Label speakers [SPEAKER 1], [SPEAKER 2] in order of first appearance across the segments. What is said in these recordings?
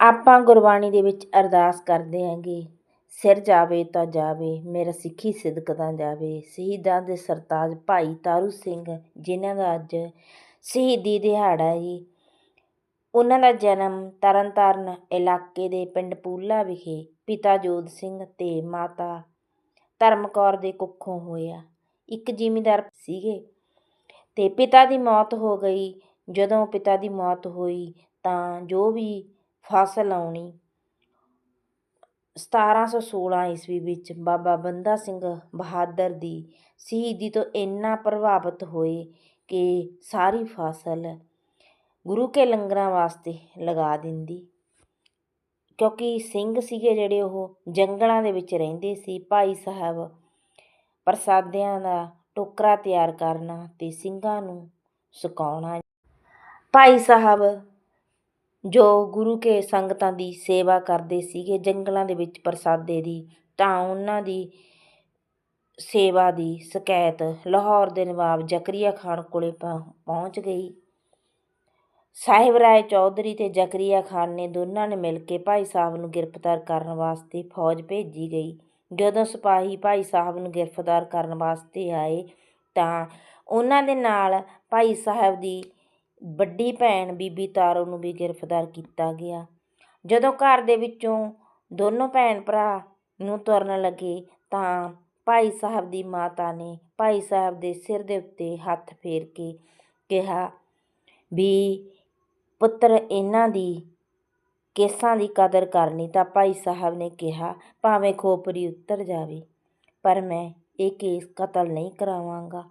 [SPEAKER 1] ਆਪਾਂ ਗੁਰਬਾਣੀ ਦੇ ਵਿੱਚ ਅਰਦਾਸ ਕਰਦੇ ਆਂਗੇ ਸਿਰ ਜਾਵੇ ਤਾਂ ਜਾਵੇ, ਮੇਰਾ ਸਿੱਖੀ ਸਿਦਕ ਤਾਂ ਜਾਵੇ। ਸ਼ਹੀਦਾਂ ਦੇ ਸਰਤਾਜ ਭਾਈ ਤਾਰੂ ਸਿੰਘ ਜਿਨ੍ਹਾਂ ਦਾ ਅੱਜ ਸ਼ਹੀਦੀ ਦਿਹਾੜਾ ਜੀ ਉਹਨਾਂ ਦਾ ਜਨਮ ਤਰਨਤਾਰਨ ਇਲਾਕੇ ਦੇ ਪਿੰਡ ਪੂਲਾ ਵਿਖੇ ਪਿਤਾ ਜੋਧ ਸਿੰਘ ਤੇ ਮਾਤਾ ਧਰਮਕੌਰ ਦੇ ਕੁੱਖੋਂ ਹੋਇਆ। ਇੱਕ ਜ਼ਿਮੀਂਦਾਰ ਸੀਗੇ ਤੇ ਪਿਤਾ ਦੀ ਮੌਤ ਹੋ ਗਈ। ਜਦੋਂ ਪਿਤਾ ਦੀ ਮੌਤ ਹੋਈ ਤਾਂ ਜੋ ਵੀ ਫਸਲ ਆਉਣੀ। 1716 ਈਸਵੀ ਵਿੱਚ ਬਾਬਾ ਬੰਦਾ ਸਿੰਘ ਬਹਾਦਰ ਦੀ ਸ਼ਹੀਦੀ ਤੋਂ ਇੰਨਾ ਪ੍ਰਭਾਵਿਤ ਹੋਏ ਕਿ ਸਾਰੀ ਫਸਲ ਗੁਰੂ ਕੇ ਲੰਗਰਾਂ ਵਾਸਤੇ ਲਗਾ ਦਿੰਦੀ। ਕਿਉਂਕਿ ਸਿੰਘ ਸੀਗੇ ਜਿਹੜੇ ਉਹ ਜੰਗਲਾਂ ਦੇ ਵਿੱਚ ਰਹਿੰਦੇ ਸੀ, ਭਾਈ ਸਾਹਿਬ ਪ੍ਰਸਾਦਿਆਂ ਦਾ ਟੋਕਰਾ ਤਿਆਰ ਕਰਨਾ ਤੇ ਸਿੰਘਾਂ ਨੂੰ ਸੁਕਾਉਣਾ। ਭਾਈ ਸਾਹਿਬ ਜੋ ਗੁਰੂ ਕੇ ਸੰਗਤਾਂ ਦੀ ਸੇਵਾ ਕਰਦੇ ਸੀਗੇ, ਜੰਗਲਾਂ ਦੇ ਵਿੱਚ ਪ੍ਰਸਾਦੇ ਦੀ, ਤਾਂ ਉਹਨਾਂ ਦੀ ਸੇਵਾ ਦੀ ਸ਼ਿਕਾਇਤ ਲਾਹੌਰ ਦੇ ਨਵਾਬ ਜ਼ਕਰੀਆ ਖਾਨ ਕੋਲੇ ਪਹੁੰਚ ਗਈ। ਸਾਹਿਬ ਰਾਏ ਚੌਧਰੀ ਤੇ ਜ਼ਕਰੀਆ ਖਾਨ ਨੇ ਦੋਨਾਂ ਨੇ ਮਿਲ ਕੇ ਭਾਈ ਸਾਹਿਬ ਨੂੰ ਗ੍ਰਿਫਤਾਰ ਕਰਨ ਵਾਸਤੇ ਫੌਜ ਭੇਜੀ ਗਈ। ਜਦੋਂ ਸਿਪਾਹੀ ਭਾਈ ਸਾਹਿਬ ਨੂੰ ਗ੍ਰਿਫਤਾਰ ਕਰਨ ਵਾਸਤੇ ਆਏ, ਤਾਂ ਉਹਨਾਂ ਦੇ ਨਾਲ ਭਾਈ ਸਾਹਿਬ ਦੀ ਵੱਡੀ ਭੈਣ ਬੀਬੀ ਤਾਰੋ ਨੂੰ ਵੀ ਗ੍ਰਿਫਤਾਰ ਕੀਤਾ ਗਿਆ। ਜਦੋਂ ਘਰ ਦੇ ਵਿੱਚੋਂ ਦੋਨੋਂ ਭੈਣ ਭਰਾ ਨੂੰ ਤੁਰਨ ਲੱਗੇ ਤਾਂ ਭਾਈ ਸਾਹਿਬ ਦੀ ਮਾਤਾ ਨੇ ਭਾਈ ਸਾਹਿਬ ਦੇ ਸਿਰ ਦੇ ਉੱਤੇ ਹੱਥ ਫੇਰ ਕੇ ਕਿਹਾ ਵੀ, ਪੁੱਤਰ, ਇਹਨਾਂ ਦੀ ਕੇਸਾਂ ਦੀ ਕਦਰ ਕਰਨੀ ਤਾਂ ਭਾਈ ਸਾਹਿਬ ਨੇ ਕਿਹਾ, ਭਾਵੇਂ ਖੋਪਰੀ ਉੱਤਰ ਜਾਵੇ, ਪਰ ਮੈਂ ਇਹ ਕੇਸ ਕਤਲ ਨਹੀਂ ਕਰਾਵਾਂਗਾ।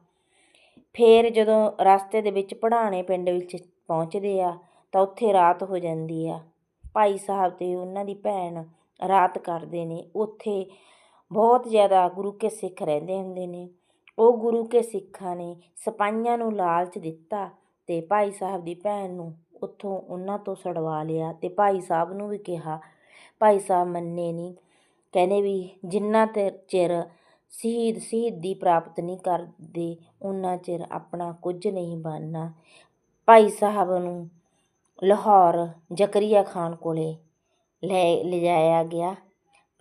[SPEAKER 1] ਫਿਰ ਜਦੋਂ ਰਸਤੇ ਦੇ ਵਿੱਚ ਪੜਾਣੇ ਪਿੰਡ ਵਿੱਚ ਪਹੁੰਚਦੇ ਆ, ਤਾਂ ਉੱਥੇ ਰਾਤ ਹੋ ਜਾਂਦੀ ਆ। ਭਾਈ ਸਾਹਿਬ ਅਤੇ ਉਹਨਾਂ ਦੀ ਭੈਣ ਰਾਤ ਕਰਦੇ ਨੇ। ਉੱਥੇ ਬਹੁਤ ਜ਼ਿਆਦਾ ਗੁਰੂ ਕੇ ਸਿੱਖ ਰਹਿੰਦੇ ਹੁੰਦੇ ਨੇ। ਉਹ ਗੁਰੂ ਕੇ ਸਿੱਖਾਂ ਨੇ ਸਿਪਾਹੀਆਂ ਨੂੰ ਲਾਲਚ ਦਿੱਤਾ ਅਤੇ ਭਾਈ ਸਾਹਿਬ ਦੀ ਭੈਣ ਨੂੰ ਉੱਥੋਂ ਉਹਨਾਂ ਤੋਂ ਛਡਵਾ ਲਿਆ ਅਤੇ ਭਾਈ ਸਾਹਿਬ ਨੂੰ ਵੀ ਕਿਹਾ। ਭਾਈ ਸਾਹਿਬ ਮੰਨੇ ਨਹੀਂ ਕਹਿੰਦੇ ਵੀ ਜਿੰਨਾ ਤੇ ਚਿਰ ਸ਼ਹੀਦ, ਸ਼ਹੀਦੀ ਪ੍ਰਾਪਤ ਨਹੀਂ ਕਰਦੇ, ਉਹਨਾਂ ਚਿਰ ਆਪਣਾ ਕੁਝ ਨਹੀਂ ਬਣਨਾ। ਭਾਈ ਸਾਹਿਬ ਨੂੰ ਲਾਹੌਰ ਜ਼ਕਰੀਆ ਖਾਨ ਕੋਲ ਲੈ, ਲਿਜਾਇਆ ਗਿਆ।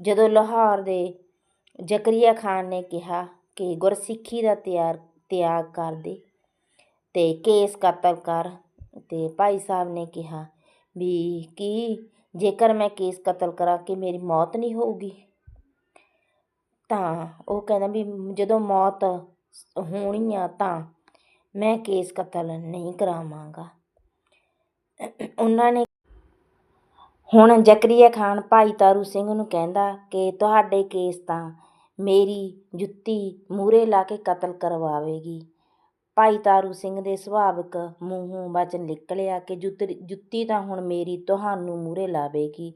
[SPEAKER 1] ਜਦੋਂ ਲਾਹੌਰ ਦੇ ਜ਼ਕਰੀਆ ਖਾਨ ਨੇ ਕਿਹਾ ਕਿ ਗੁਰਸਿੱਖੀ ਦਾ ਤਿਆਰ, ਤਿਆਗ ਕਰ ਦੇ ਅਤੇ ਕੇਸ ਕਤਲ ਕਰ ਅਤੇ ਭਾਈ ਸਾਹਿਬ ਨੇ ਕਿਹਾ ਵੀ ਕੀ, ਜੇਕਰ ਮੈਂ ਕੇਸ ਕਤਲ ਕਰਾਂ, ਕਿ ਮੇਰੀ ਮੌਤ ਨਹੀਂ ਹੋਊਗੀ? ਤਾਂ ਉਹ ਕਹਿੰਦਾ ਵੀ ਜਦੋਂ ਮੌਤ ਹੋਣੀ ਆ ਤਾਂ ਮੈਂ ਕੇਸ ਕਤਲ ਨਹੀਂ ਕਰਾਵਾਂਗਾ। ਉਹਨਾਂ ਨੇ ਹੁਣ ਜ਼ਕਰੀਆ ਖਾਨ ਭਾਈ ਤਾਰੂ ਸਿੰਘ ਨੂੰ ਕਹਿੰਦਾ ਕਿ ਤੁਹਾਡੇ ਕੇਸ ਤਾਂ ਮੇਰੀ ਜੁੱਤੀ ਮੂਰੇ ਲਾ ਕੇ ਕਤਲ ਕਰਵਾਵੇਗੀ। ਭਾਈ ਤਾਰੂ ਸਿੰਘ ਦੇ ਸੁਭਾਵਿਕ ਮੂੰਹੋਂ ਵਚਨ ਨਿਕਲਿਆ ਕਿ ਜੁੱਤੀ ਤਾਂ ਹੁਣ ਮੇਰੀ ਤੁਹਾਨੂੰ ਮੂਰੇ ਲਾਵੇਗੀ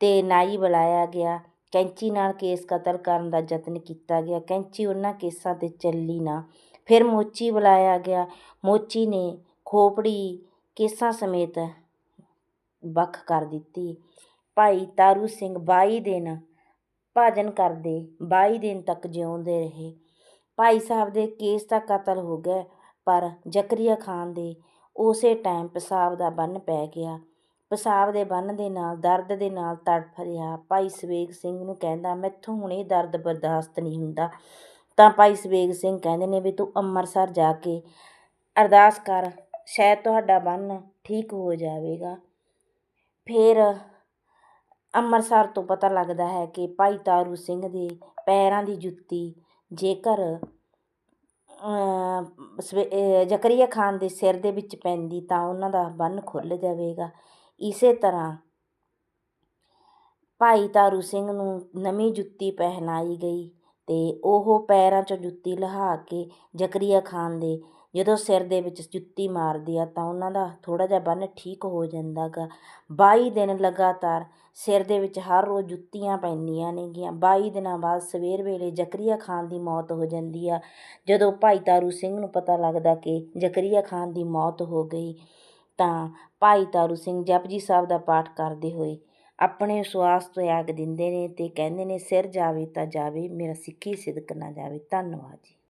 [SPEAKER 1] ਤੇ ਨਾਈ ਬੁਲਾਇਆ ਗਿਆ ਕੈਂਚੀ ਨਾਲ ਕੇਸ ਕਤਲ ਕਰਨ ਦਾ ਯਤਨ ਕੀਤਾ ਗਿਆ। ਕੈਂਚੀ ਉਹਨਾਂ ਕੇਸਾਂ ਤੇ ਚੱਲੀ ਨਾ। ਫਿਰ ਮੋਚੀ ਬੁਲਾਇਆ ਗਿਆ। ਮੋਚੀ ਨੇ ਖੋਪੜੀ ਕੇਸਾਂ ਸਮੇਤ ਵੱਖ ਕਰ ਦਿੱਤੀ। ਭਾਈ ਤਾਰੂ ਸਿੰਘ 22 ਦਿਨ ਭਜਨ ਕਰਦੇ 22 ਦਿਨ ਤੱਕ ਜਿਉਂਦੇ ਰਹੇ। ਭਾਈ ਸਾਹਿਬ ਦੇ ਕੇਸ ਦਾ ਕਤਲ ਹੋ ਗਿਆ ਪਰ ਜ਼ਕਰੀਆ ਖਾਨ ਦੇ ਉਸੇ ਟਾਈਮ ਪਿਸ਼ਾਬ ਦਾ ਬੰਨ ਪੈ ਗਿਆ। ਪਿਸ਼ਾਬ ਦੇ ਬੰਨ ਦੇ ਨਾਲ, ਦਰਦ ਦੇ ਨਾਲ ਤੜਫ ਰਿਹਾ। ਭਾਈ ਸਵੇਗ ਸਿੰਘ ਨੂੰ ਕਹਿੰਦਾ, ਮੈਥੋਂ ਹੁਣ ਇਹ ਦਰਦ ਬਰਦਾਸ਼ਤ ਨਹੀਂ ਹੁੰਦਾ। ਤਾਂ ਭਾਈ ਸਵੇਗ ਸਿੰਘ ਕਹਿੰਦੇ ਨੇ ਵੀ, ਤੂੰ ਅੰਮ੍ਰਿਤਸਰ ਜਾ ਕੇ ਅਰਦਾਸ ਕਰ, ਸ਼ਾਇਦ ਤੁਹਾਡਾ ਬੰਨ ਠੀਕ ਹੋ ਜਾਵੇਗਾ। ਫਿਰ ਅੰਮ੍ਰਿਤਸਰ ਤੋਂ ਪਤਾ ਲੱਗਦਾ ਹੈ ਕਿ ਭਾਈ ਤਾਰੂ ਸਿੰਘ ਦੇ ਪੈਰਾਂ ਦੀ ਜੁੱਤੀ ਜੇਕਰ ਜ਼ਕਰੀਆ ਖਾਨ ਦੇ ਸਿਰ ਦੇ ਵਿੱਚ ਪੈਂਦੀ ਤਾਂ ਉਹਨਾਂ ਦਾ ਬੰਨ ਖੁੱਲ੍ਹ ਜਾਵੇਗਾ। ਇਸੇ ਤਰ੍ਹਾਂ ਭਾਈ ਤਾਰੂ ਸਿੰਘ ਨੂੰ ਨਵੀਂ ਜੁੱਤੀ ਪਹਿਨਾਈ ਗਈ ਅਤੇ ਉਹ ਪੈਰਾਂ 'ਚੋਂ ਜੁੱਤੀ ਲਹਾ ਕੇ ਜ਼ਕਰੀਆ ਖਾਨ ਦੇ ਜਦੋਂ ਸਿਰ ਦੇ ਵਿੱਚ ਜੁੱਤੀ ਮਾਰਦੀ ਆ ਤਾਂ ਉਹਨਾਂ ਦਾ ਥੋੜ੍ਹਾ ਜਿਹਾ ਬੰਨ ਠੀਕ ਹੋ ਜਾਂਦਾ ਗਾ। ਬਾਈ ਦਿਨ ਲਗਾਤਾਰ ਸਿਰ ਦੇ ਵਿੱਚ ਹਰ ਰੋਜ਼ ਜੁੱਤੀਆਂ ਪੈਂਦੀਆਂ ਨੇਗੀਆਂ। ਬਾਈ ਦਿਨਾਂ ਬਾਅਦ ਸਵੇਰ ਵੇਲੇ ਜ਼ਕਰੀਆ ਖਾਨ ਦੀ ਮੌਤ ਹੋ ਜਾਂਦੀ ਆ। ਜਦੋਂ ਭਾਈ ਤਾਰੂ ਸਿੰਘ ਨੂੰ ਪਤਾ ਲੱਗਦਾ ਕਿ ਜ਼ਕਰੀਆ ਖਾਨ ਦੀ ਮੌਤ ਹੋ ਗਈ ਤਾਂ ਭਾਈ ਤਾਰੂ ਸਿੰਘ ਜਪਜੀ ਸਾਹਿਬ ਦਾ ਪਾਠ ਕਰਦੇ ਹੋਏ ਆਪਣੇ ਵਿਸ਼ਵਾਸ ਤਿਆਗ ਦਿੰਦੇ ਨੇ ਅਤੇ ਕਹਿੰਦੇ ਨੇ, ਸਿਰ ਜਾਵੇ ਤਾਂ ਜਾਵੇ, ਮੇਰਾ ਸਿੱਖੀ ਸਿਦਕ ਨਾ ਜਾਵੇ। ਧੰਨਵਾਦ ਜੀ।